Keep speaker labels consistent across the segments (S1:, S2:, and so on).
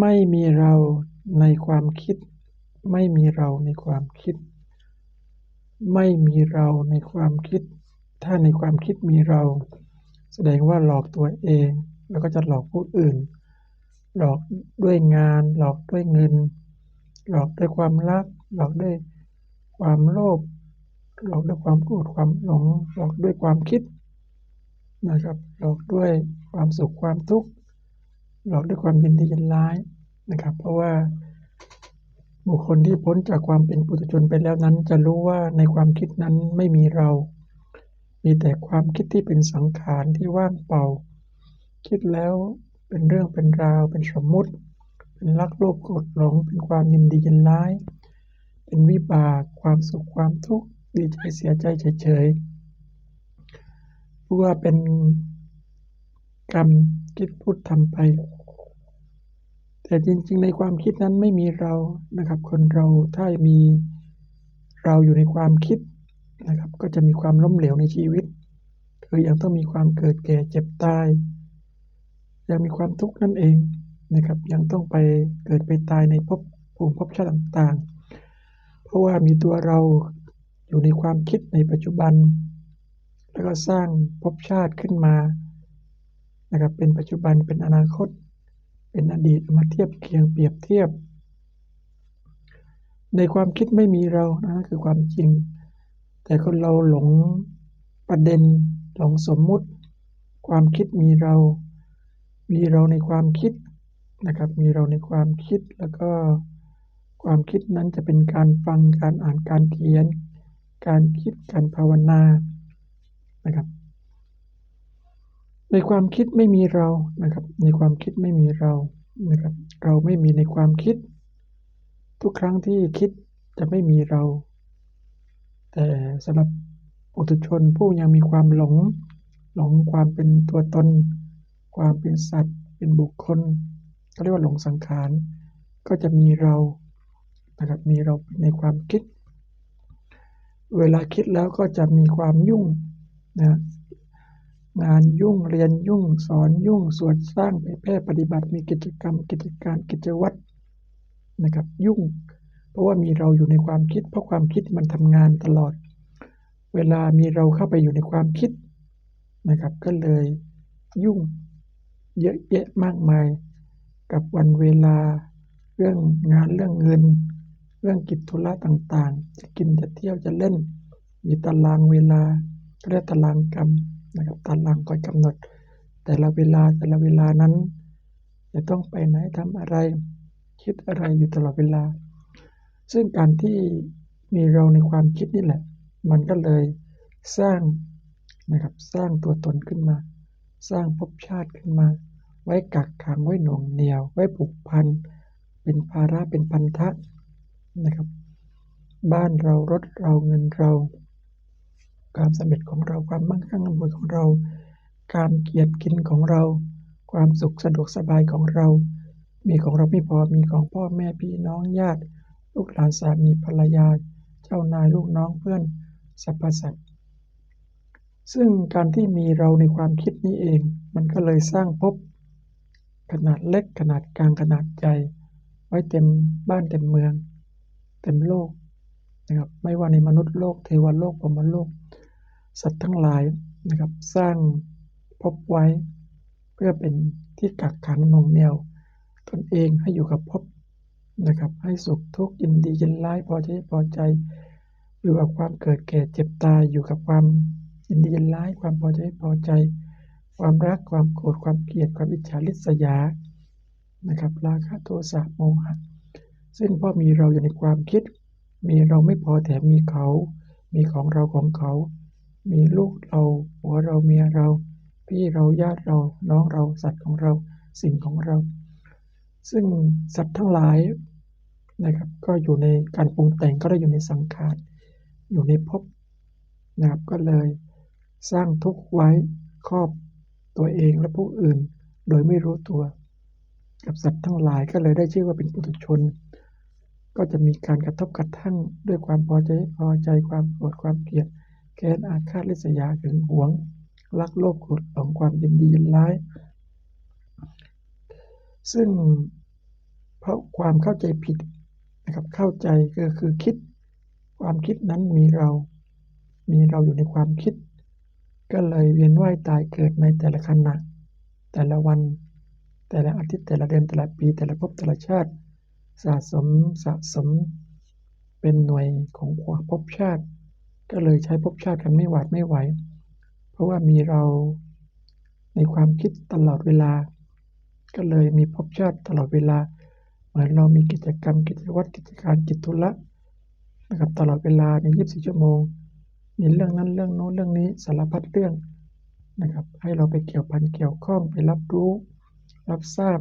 S1: ไม่มีเราในความคิด ไม่มีเราในความคิด ไม่มีเราในความคิด ถ้าในความคิดมีเรา แสดงว่าหลอกตัวเอง แล้วก็จะหลอกผู้อื่น หลอกด้วยงาน หลอกด้วยเงิน หลอกด้วยความรัก หลอกด้วยความโลภหลอกด้วยความโกรธความหลงหลอกด้วยความคิดนะครับหลอกด้วยความสุขความทุกข์ หลอกด้วยความยินดียินร้ายนะครับ เพราะว่าบุคคลที่พ้นจากความเป็นปุถุชนไปแล้วนั้น จะรู้ว่าในความคิดนั้นไม่มีเรา มีแต่ความคิดที่เป็นสังขารที่ว่างเปล่า คิดแล้วเป็นเรื่องเป็นราว เป็นสมมุติ เป็นรักโลภโกรธหลง เป็นความยินดียินร้าย เป็นวิบาก ความสุขความทุกข์ ดีใจเสียใจเฉยๆรู้ว่าเป็นกรรมคิดพูดทำไป แต่จริง ๆ ในความคิดนั้นไม่มีเรานะครับ คนเราถ้ามีเราอยู่ในความคิดนะครับ ก็จะมีความล้มเหลวในชีวิต คือยังต้องมีความเกิดแก่เจ็บตาย ยังมีความทุกข์นั่นเองนะครับ ยังต้องไปเกิดไปตายในภพภูมิภพชาติต่างๆ เพราะว่ามีตัวเราอยู่ในความคิดในปัจจุบัน แล้วก็สร้างภพชาติขึ้นมานะครับเป็นปัจจุบันเป็นอนาคต เป็นอดีตมาเทียบเคียงเปรียบเทียบ ในความคิดไม่มีเรานะคือความจริง แต่คนเราหลงประเด็นหลงสมมุติ ความคิดมีเรา มีเราในความคิดนะครับ มีเราในความคิดแล้วก็ความคิดนั้นจะเป็นการฟังการอ่านการเขียน การคิดการภาวนานะครับ ในความคิดไม่มีเรานะครับ ในความคิดไม่มีเรานะครับ เราไม่มีในความคิด ทุกครั้งที่คิดจะไม่มีเรา แต่สำหรับปุถุชนผู้ยังมีความหลง หลงความเป็นตัวตน ความเป็นสัตว์ เป็นบุคคลเขาเรียกว่าหลงสังขาร ก็จะมีเรานะครับมีเราในความคิด เวลาคิดแล้วก็จะมีความยุ่งนะ งานยุ่ง เรียนยุ่ง สอนยุ่ง สวดสร้างเผยแพร่ปฏิบัติ มีกิจกรรม กิจการ กิจวัตรนะครับ ยุ่ง เพราะว่ามีเราอยู่ในความคิด เพราะความคิดมันทำงานตลอด เวลามีเราเข้าไปอยู่ในความคิดนะครับ ก็เลยยุ่งเยอะแยะมากมาย กับวันเวลา เรื่องงาน เรื่องเงิน เรื่องกิจธุระต่างๆ จะกิน จะเที่ยว จะเล่น มีตารางเวลาเรียกตารางกรรม นะครับตารางคอยกำหนด แต่ละเวลาแต่ละเวลานั้น จะต้องไปไหนทำอะไร คิดอะไรอยู่ตลอดเวลา ซึ่งการที่มีเราในความคิดนี่แหละ มันก็เลยสร้างนะครับสร้างตัวตนขึ้นมา สร้างภพชาติขึ้นมา ไว้กักขังไว้หน่วงเหนียว ไว้ผูกพันเป็นภาระเป็นพันธะนะครับ บ้านเรารถเราเงินเรา ความสำเร็จของเราความมั่งคั่งร่ำรวยของเรา การเกียรติกินของเรา ความสุขสะดวกสบายของเรา มีของเราไม่พอมีของพ่อแม่พี่น้องญาติ ลูกหลานสามีภรรยา เจ้านายลูกน้องเพื่อนสรรพสัตว์ซึ่งการที่มีเราในความคิดนี้เอง มันก็เลยสร้างภพขนาดเล็กขนาดกลางขนาดใหญ่ไว้เต็มบ้านเต็มเมือง เต็มโลกนะครับไม่ว่าในมนุษย์โลก เทวโลกพรหมโลก สัตว์ทั้งหลายนะครับ สร้างพบไว้ เพื่อเป็นที่กักขังนงเหนียว ตนเองให้อยู่กับพบนะครับ ให้สุขทุกข์ยินดียินร้ายพอใจพอใจอยู่กับความเกิดแก่เจ็บตายอยู่กับความยินดียินร้ายความพอใจพอใจ ความรักความโกรธความเกลียดความอิจฉาริษยานะครับราคะโทสะโมหะซึ่งพ่อมีเราอยู่ในความคิด มีเราไม่พอแถมมีเขา มีของเราของเขา มีลูกเราผัวเราเมียเรา พี่เราญาติเรา น้องเราสัตว์ของเราสิ่งของเรา ซึ่งสัตว์ทั้งหลายนะครับก็อยู่ในการปรุงแต่งก็ได้อยู่ในสังขารอยู่ในภพนะครับก็เลยสร้างทุกข์ไว้ครอบตัวเองและผู้อื่น โดยไม่รู้ตัว กับสัตว์ทั้งหลายก็เลยได้ชื่อว่าเป็นปุถุชน ก็จะมีการกระทบกระทั่งด้วยความพอใจพอใจความโกรธความเกลียด แค้นอาฆาตลิษยาถึงหวง รักโลภโกรธหลงความยินดียินร้าย ซึ่งเพราะความเข้าใจผิดนะครับเข้าใจก็คือคิด ความคิดนั้นมีเรา มีเราอยู่ในความคิด ก็เลยเวียนว่ายตายเกิดในแต่ละขณะ แต่ละวัน แต่ละอาทิตย์แต่ละเดือนแต่ละปี แต่ละภพแต่ละชาติสะสมสะสม เป็นหน่วยของความภพชาติ ก็เลยใช้ภพชาติกันไม่หวาดไม่ไหว เพราะว่ามีเราในความคิดตลอดเวลา ก็เลยมีภพชาติตลอดเวลา เหมือนเรามีกิจกรรมกิจวัตรกิจการกิจธุระนะครับตลอดเวลาใน 24 ชั่วโมง มีเรื่องนั้นเรื่องโน้นเรื่องนี้สารพัดเรื่องนะครับ ให้เราไปเกี่ยวพันเกี่ยวข้องไปรับรู้ รับทราบ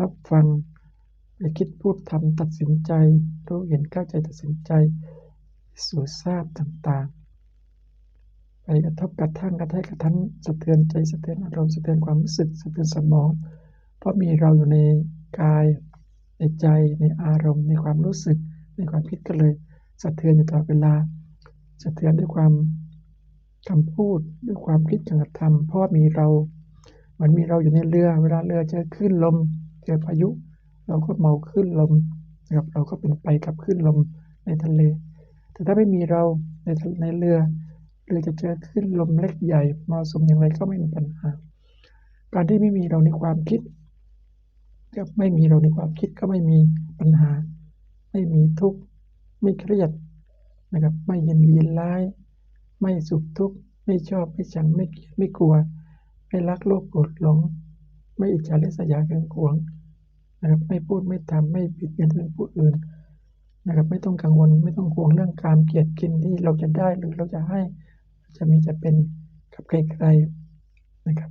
S1: รับฟัง ไปคิดพูดทำตัดสินใจ รู้เห็นเข้าใจตัดสินใจ สู่ทราบต่างๆ ไปกระทบกระทั่งกระแทกกระทันสะเทือนใจสะเทือนอารมณ์สะเทือนความรู้สึกสะเทือนสมอง เพราะมีเราอยู่ในกายในใจในอารมณ์ ในความรู้สึก ในความคิดก็เลยสะเทือนอยู่ตลอดเวลาสะเทือนด้วยความคำพูดด้วยความคิดการกระทำเพราะมีเราเหมือนมีเราอยู่ในเรือ เวลาเรือเจอคลื่นลมเจอพายุ เราก็เมาคลื่นลมนะครับเราก็เป็นไปกับคลื่นลมในทะเล แต่ถ้าไม่มีเราในในเรือเรือจะเจอคลื่นลมเล็กใหญ่มรสุมอย่างไรก็ไม่มีปัญหา การที่ไม่มีเราในความคิดก็ไม่มีเราในความคิดก็ไม่มีปัญหา ไม่มีทุกข์ไม่เครียดนะครับ ไม่ยินดียินร้าย ไม่สุขทุกข์ไม่ชอบไม่ชังไม่เกลียดไม่กลัว ไม่รักโลภโกรธหลง ไม่อิจฉาริษยาเกินขวงนะครับไม่พูดไม่ทำไม่ผิดเบียนเป็นผู้อื่น นะครับไม่ต้องกังวลไม่ต้องห่วงเรื่องการเกียดกินที่เราจะได้หรือเราจะให้จะมีจะเป็นกับใครๆนะครับ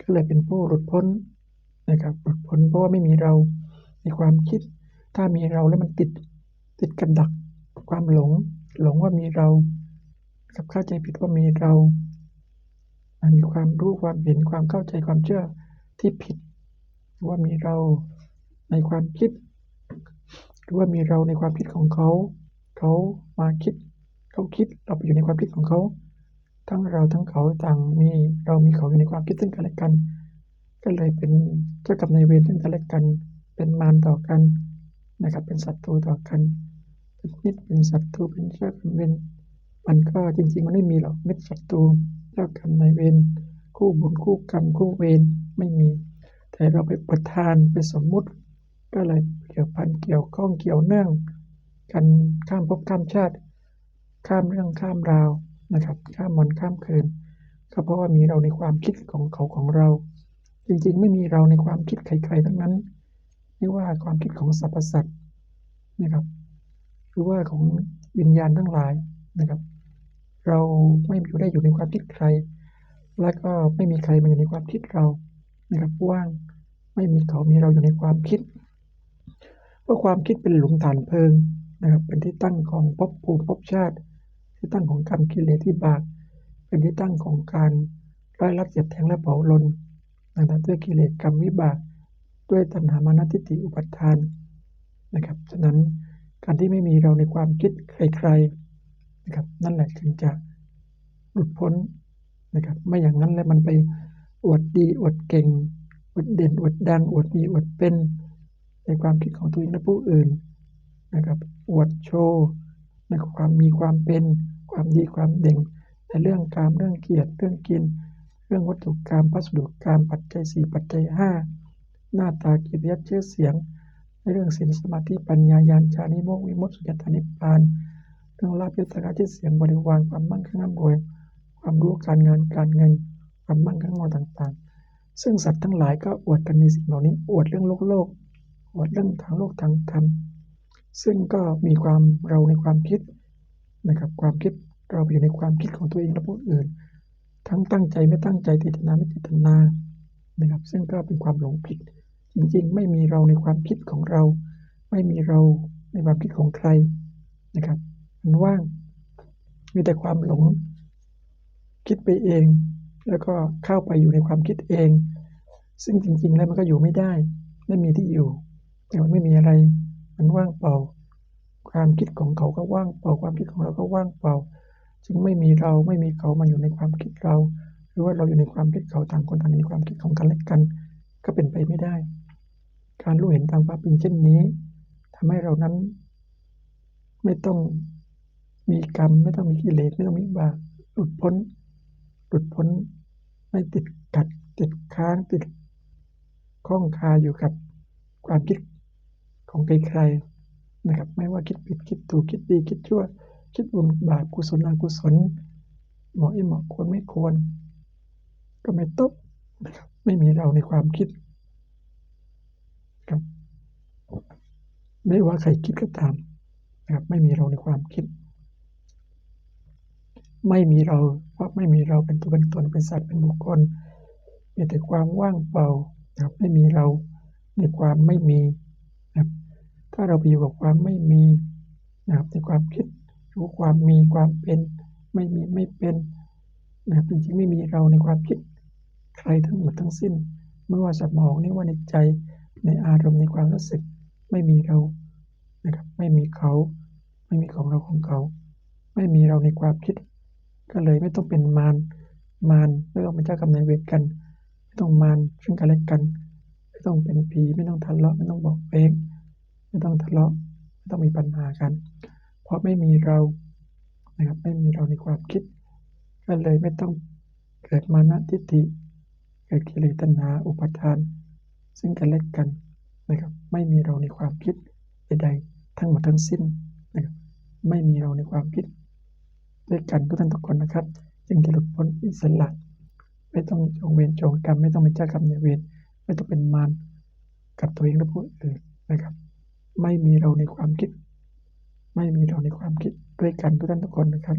S1: ก็เลยเป็นผู้หลุดพ้นนะครับหลุดพ้นเพราะว่าไม่มีเราในความคิด ถ้ามีเราแล้วมันติดติดกับดักความหลง หลงว่ามีเรากับเข้าใจผิดว่ามีเรามันมีความรู้ความเห็นความเข้าใจความเชื่อที่ผิดว่ามีเราในความคิด รือว่ามีเราในความคิดของเขา เขามาคิด เขาคิดเราไปอยู่ในความคิดของเขา ทั้งเราทั้งเขาต่างมีเรามีเขาอยู่ในความคิดซึ่งกันและกัน ก็เลยเป็นเจ้ากับนายเวรซึ่งกันและกัน เป็นมารต่อกันนะครับ เป็นศัตรูต่อกันเป็นมิตรเป็นศัตรูเป็นเจ้ากรรมเวรมันก็จริงๆมันไม่มีหรอกมิตรศัตรูเจ้ากรรมนายเวรคู่บุญคู่กรรมคู่เวรไม่มี แต่เราไปประทานไปสมมุติก็เลย เกี่ยวพันเกี่ยวข้องเกี่ยวเนื่อง กันข้ามภพข้ามชาติ ข้ามเรื่องข้ามราวนะครับ ข้ามวันข้ามคืนก็เพราะว่ามีเราในความคิดของเขาของเรา จริงๆ ไม่มีเราในความคิดใครๆทั้งนั้นไม่ว่าความคิดของสรรพสัตว์นะครับหรือว่าของวิญญาณทั้งหลายนะครับ เราไม่อยู่ได้อยู่ในความคิดใคร และก็ไม่มีใครมาอยู่ในความคิดเรานะครับว่างไม่มีเขามีเราอยู่ในความคิด ราะความคิดเป็นหลุมฐานเพลิงนะครับเป็นที่ตั้งของภพภูมิภพชาติ ที่ตั้งของกรรมกิเลสที่บากเป็นที่ตั้งของการร้อยลัดเจ็บแทงและเผาลนนะครับด้วยกิเลสกรรมวิบากด้วยตัณหามานะทิฏฐิอุปัฏฐานนะครับฉะนั้นการที่ไม่มีเราในความคิดใครๆนะครับนั่นแหละถึงจะหลุดพ้นนะครับไม่อย่างนั้นแล้วมันไปอวดดีอวดเก่งอวดเด่นอวดดังอวดมีอวดเป็น ในความคิดของตัวเองและผู้อื่นนะครับอวดโชว์ในความมีความเป็นความดีความเด่งในเรื่องการเรื่องเกียรติเรื่องกิน เรื่องวัตถุกรรมพัสดุกรรมปัจจัยสี่ปัจจัยห้าหน้าตากิริยาชื่อเสียง ในเรื่องศีลสมาธิปัญญายานชานิโมกวิมุตติสุญญตานิพพานเรื่องลาภยศการที่อเสียงบริวารความมั่งคั่งร่ำรวย ความรู้การงานการเงินความมั่งคั่งงอต่างๆ ซึ่งสัตว์ทั้งหลายก็อวดกันในสิ่งเหล่านี้อวดเรื่องโลกโลก อวดเรื่องทางโลกทางธรรม ซึ่งก็มีความเราในความคิดนะครับความคิดเราอยู่ในความคิดของตัวเองและผู้อื่น ทั้งตั้งใจไม่ตั้งใจติตนาไม่ติตนานะครับ ซึ่งก็เป็นความหลงผิด จริงๆ ไม่มีเราในความคิดของเรา ไม่มีเราในความคิดของใครนะครับมันว่างมีแต่ความหลงคิดไปเอง แล้วก็เข้าไปอยู่ในความคิดเอง ซึ่งจริง ๆ แล้วมันก็อยู่ไม่ได้ ไม่มีที่อยู่ แต่มันไม่มีอะไร มันว่างเปล่า ความคิดของเขาก็ว่างเปล่า ความคิดของเราก็ว่างเปล่า จึงไม่มีเราไม่มีเขามาอยู่ในความคิดเรา หรือว่าเราอยู่ในความคิดเขาต่างคนต่างมีความคิดของกันและกัน ก็เป็นไปไม่ได้ การรู้เห็นตามความเป็นเช่นนี้ทำให้เรานั้น ไม่ต้องมีกรรม ไม่ต้องมีกิเลสไม่ต้องมีบาปหลุดพ้น หลุดพ้น ไม่ติดกัดติดค้างติดข้องคาอยู่กับความคิด ของใครๆนะครับ ไม่ว่าคิดผิดคิดถูกคิดดีคิดชั่ว คิดบุญบาปกุศลอกุศลเหมาะไม่เหมาะควรไม่ควร ก็ไม่ตกนะครับไม่มีเราในความคิดครับไม่ว่าใครคิดก็ตามนะครับไม่มีเราในความคิด ไม่มีเราเพราะไม่มีเราเป็นตัวเป็นตนเป็นสัตว์เป็นบุคคล มีแต่ความว่างเปล่านะครับไม่มีเราในความไม่มี ถ้าเราไปอยู่กับความไม่มีนะครับในความคิดรู้ความมีความเป็น ไม่มีไม่เป็นนะครับจริงๆไม่มีเราในความคิดใครทั้งหมดทั้งสิ้น ไม่ว่าสมองไม่ว่าในใจในอารมณ์ในความรู้สึก ไม่มีเรานะครับไม่มีเขา ไม่มีของเราของเขา ไม่มีเราในความคิด ก็เลยไม่ต้องเป็นมารมารไม่ต้องเป็นเจ้ากรรมนายเวรกัน ไม่ต้องมารซึ่งกันและกัน ไม่ต้องเป็นผีไม่ต้องทะเลาะไม่ต้องบอกเอง ไม่ต้องทะเลาะไม่ต้องมีปัญหากัน เพราะไม่มีเรานะครับไม่มีเราในความคิด ก็เลยไม่ต้องเกิดมานะทิฏฐิเกิดกิเลสตัณหาอุปทาน ซึ่งกันและกันนะครับไม่มีเราในความคิดใดๆทั้งหมดทั้งสิ้นนะครับไม่มีเราในความคิด ด้วยกันทุกท่านทุกคนนะครับ จึงจะหลุดพ้นอิสระไม่ต้องจองเวรจงกรรมไม่ต้องเป็นเจ้ากรรมนายเวรไม่ต้องเป็นมารกับตัวเองและผู้อื่นนะครับ ไม่มีเราในความคิด ไม่มีเราในความคิดด้วยกันทุกท่านทุกคนนะครับ